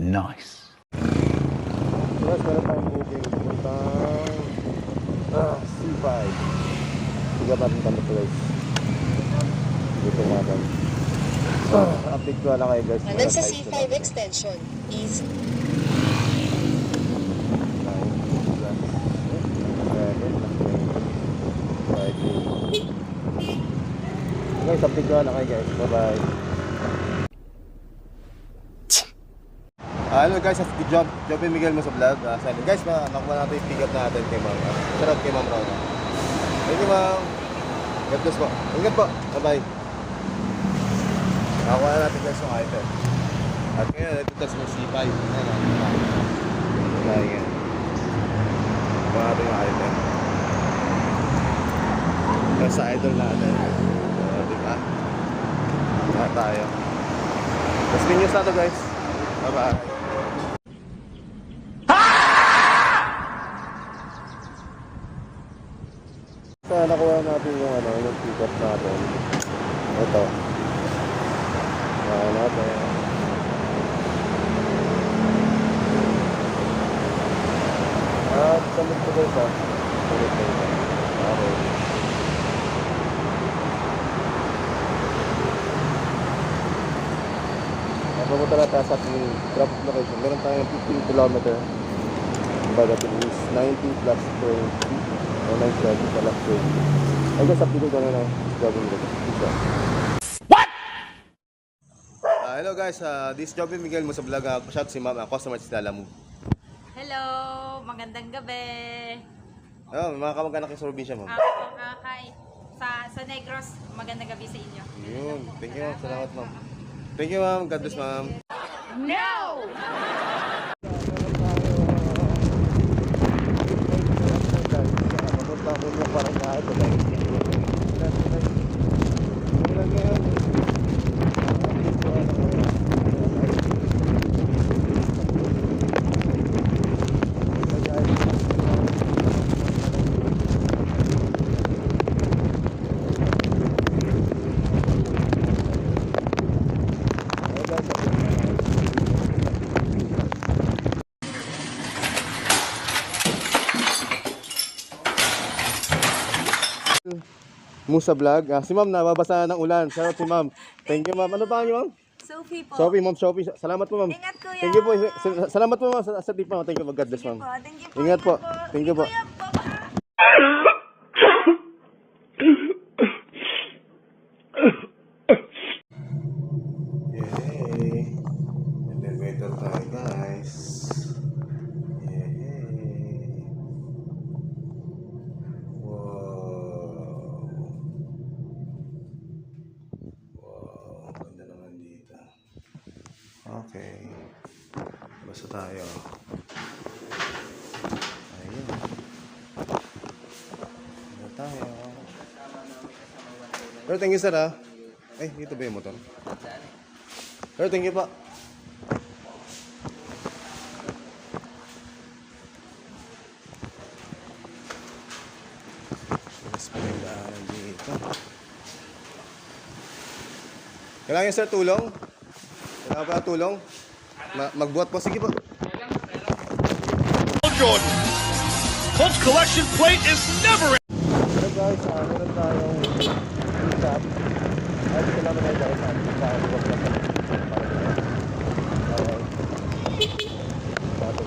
Nice. Guys, meron tayong booking puntang ah, C5. Tiga natin to guys. Dito natin. Ah, update ko lang kayo guys. Hanggang sa Meron C5 tayo extension, eight. Guys, update ko lang kayo guys. Bye-bye. Ah, hello guys, si Job, Job Miguel mo sa vlog. Uh, sabi, guys, ma nakuha natin yung pick up natin kay Ma'am. Uh, shout out kay Ma'am Rona. Thank you, Ma'am. God bless po. Ingat po. Bye-bye. Nakuha na natin guys yung item. At ngayon, ito test mo C5. Ayan, ah. Kaya yan. Nakuha natin yung item. Yan sa idol natin. Uh, di ba? Lahat tayo. Tapos news na to guys. Bye-bye. So, nakuha natin yung ano, yung pick up natin. Ito. Nakuha natin. At samit ko guys ha. Samit ko guys. Okay. Napapunta na tayo sa ating drop location. Meron tayong 15 kilometer. Kumbaga ito is 90 plus 20 o 920 plus 20. Ay guys, update ko na na jogging ko. Peace out. Ah, hello guys, uh, this is Jobin Miguel mo sa vlog. Uh, shout si ma'am, uh, customer si Lala mo. Hello! Magandang gabi! Oh, may mga kamag-anak yung sa probinsya mo. Ako po kakay sa, sa Negros. Magandang gabi sa inyo. Yun, thank you ma'am. Salamat ma'am. Thank you ma'am. God bless ma'am. No! Papunta ko yung parang kahit ito guys. Musa Vlog. Ah, si ma'am, nababasa ng ulan. Shout out si ma'am. Thank you ma'am. Ano pa niyo ma'am? Sophie po. Sophie, ma'am, Sophie. Salamat po ma'am. Ingat, kuya. Thank you po. Sa- Salamat po ma'am sa, sa tip ma'am. Thank you po. God bless ma'am. Po, Thank you po. Ingat po. Thank you po. Kuya po. Okay. Basta tayo. Ayun. Basta tayo. Pero thank you sir ah. Ay, dito ba yung motor? Sir, thank you pa. Kailangan sir tulong? Kailangan pa tulong? Ma- magbuhat po. Sige po. Jordan. Colts collection plate is never Hello guys, uh, meron tayong recap. Ay, dito naman tayo guys. ah, Sa buwag na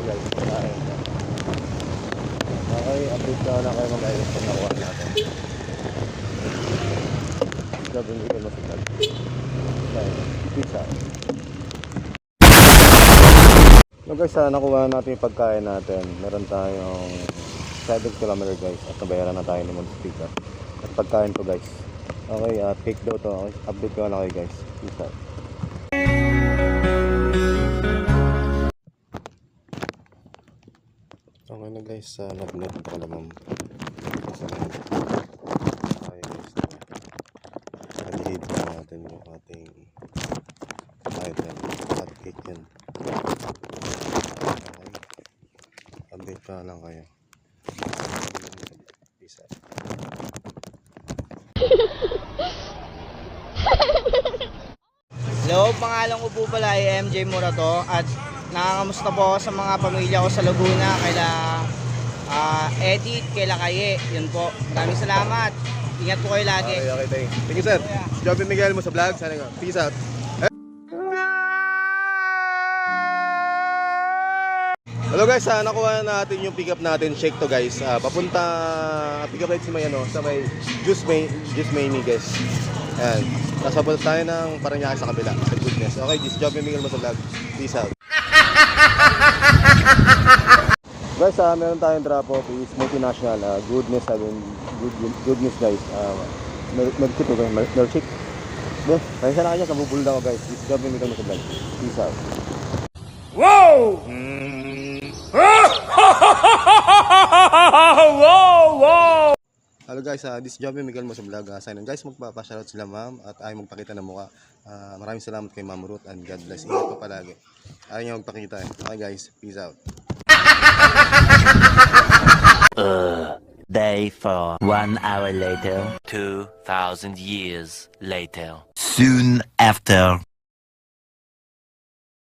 guys, ka. Okay, update na lang kayo mag-ayos pag nakuha natin. Gagawin ko na sa Okay, peace out. So guys, ah, nakuha natin yung pagkain natin. Meron tayong 7 kilometer guys at nabayaran na tayo ng speaker. At pagkain ko guys. Okay, at cake daw to. Okay, update ko na kayo guys. Peace out. Okay na guys, uh, nag-net ko naman. Sa Okay guys. Nalihid na natin yung ating item. At cake yan. Update ka lang kayo. Peace out. Hello, pangalan ko po pala ay MJ Murato at Nangangamusta po ako sa mga pamilya ko sa Laguna, kaila ah, Edith, kaila Kaye. Yun po. Maraming salamat. Ingat po kayo lagi. Okay, okay, thank you. Thank you, sir. Si Joby Miguel mo sa vlog. Sana nga. Peace out. Hello guys, ah, nakuha natin yung pickup natin. Shake to guys. Ah, papunta pickup rate si may ano, sa may Juice May Juice May guys. Ayan. Tapos papunta tayo ng Paranaque sa kabila. Sa goodness. Okay, this job yung Miguel mo sa vlog. Peace out. guys, ah, meron tayong drop off is multinational. ah, goodness, sabi good, good, good news guys. Uh, Milkshake to guys. Milkshake. Be, pasensya na kayo, kabubulda ko guys. This job yung Miguel mo sa vlog. Peace out. Hello guys, uh, this is Joby Miguel mo sa vlog. Uh, sign guys, magpapashoutout sila ma'am at ayaw magpakita ng mukha. Ah, maraming salamat kay Ma'am Ruth and God bless. Ingat po palagi. Ayaw niya magpakita. eh. Okay guys, peace out. Day 4. One hour later. 2,000 years later. Soon after.